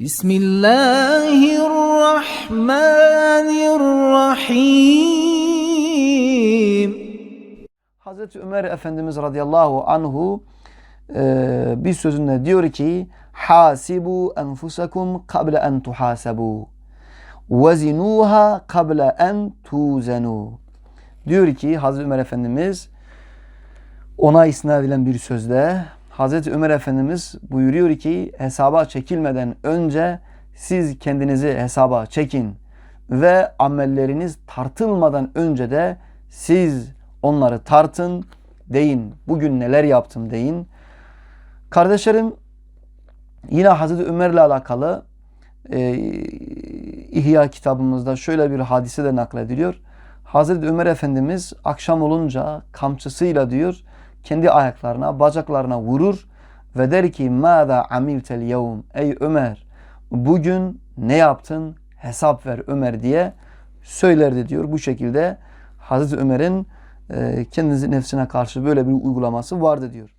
Bismillahirrahmanirrahim. Hazreti Ömer Efendimiz radıyallahu anhu e, bir sözünde diyor ki Hasibu enfusakum kable en tuhasabu vezinuha kable en tuzenu diyor ki Hazreti Ömer Efendimiz ona isnat edilen bir sözde Hazreti Ömer Efendimiz buyuruyor ki hesaba çekilmeden önce siz kendinizi hesaba çekin ve amelleriniz tartılmadan önce de siz onları tartın deyin. Bugün neler yaptım deyin. Kardeşlerim yine Hazreti Ömer'le alakalı e, İhya kitabımızda şöyle bir hadise de naklediliyor. Hazreti Ömer Efendimiz akşam olunca kamçısıyla diyor kendi ayaklarına, bacaklarına vurur ve der ki ماذا عملت اليوم Ey Ömer bugün ne yaptın? Hesap ver Ömer diye söylerdi diyor. Bu şekilde Hazreti Ömer'in e, kendisi nefsine karşı böyle bir uygulaması vardı diyor.